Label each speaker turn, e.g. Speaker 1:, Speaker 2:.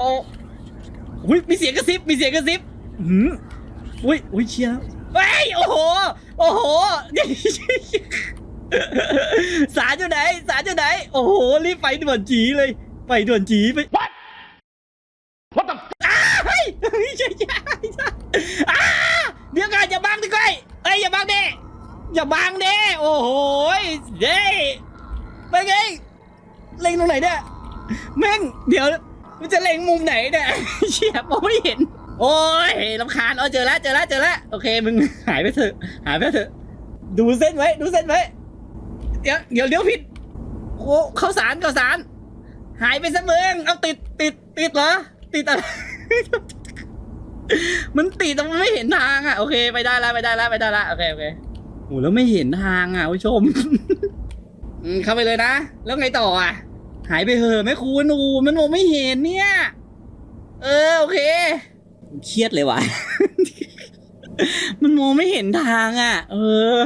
Speaker 1: โอ้อุ้ยมีเสียงกระซิบมีเสียงกระซิบหืมอุ้ยอุ้ยเชียร์เฮ้ยโอ้โหโอ้โหสารอยู่ไหนสารอยู่ไหน โอ้โหรีบไปด่วนจีเลย ไปด่วนจีไป
Speaker 2: What? What the?
Speaker 1: อ้าเฮ้ยเฮ้ยใช่ใช่ใช่อ้าเดี๋ยวก่อนอย่าบังดิก้อยเอ้ยอย่าบังดิอย่าบังดิโอ้โหเด้ไปไงเล็งตรงไหนเนี่ยแม่งเดี๋ยว มันจะเล็งมุมไหนเนี่ยเฉียมองไม่เห็น โอ้ยลำคาญเออเจอแล้วเจอแล้วเจอแล้วโอเคมึงหายไปเถอะ หายไปเถอะ ดูเส้นไว้ ดูเส้นไว้ เดี๋ยวเดี๋ยวเลี้ยวผิดโอ้เข้าสารเข้าสาร หายไปซะเมึงเอาติดติดติดเหรอ ติดอะไรมันติดแต่มันไม่เห็นทางอะโอเคไปได้ล้วไปได้ล้วไปได้ล้วโอเคโอเคโอ้แล้วไม่เห็นทางอะผู้ชมอืมเข้าไปเลยนะ แล้วไงต่ออะ หายไปเหอะแม่คุณอูมันมองไม่เห็นเนี่ย เออโอเคเครียดเลยว่ะมันมองไม่เห็นทางอะ เออ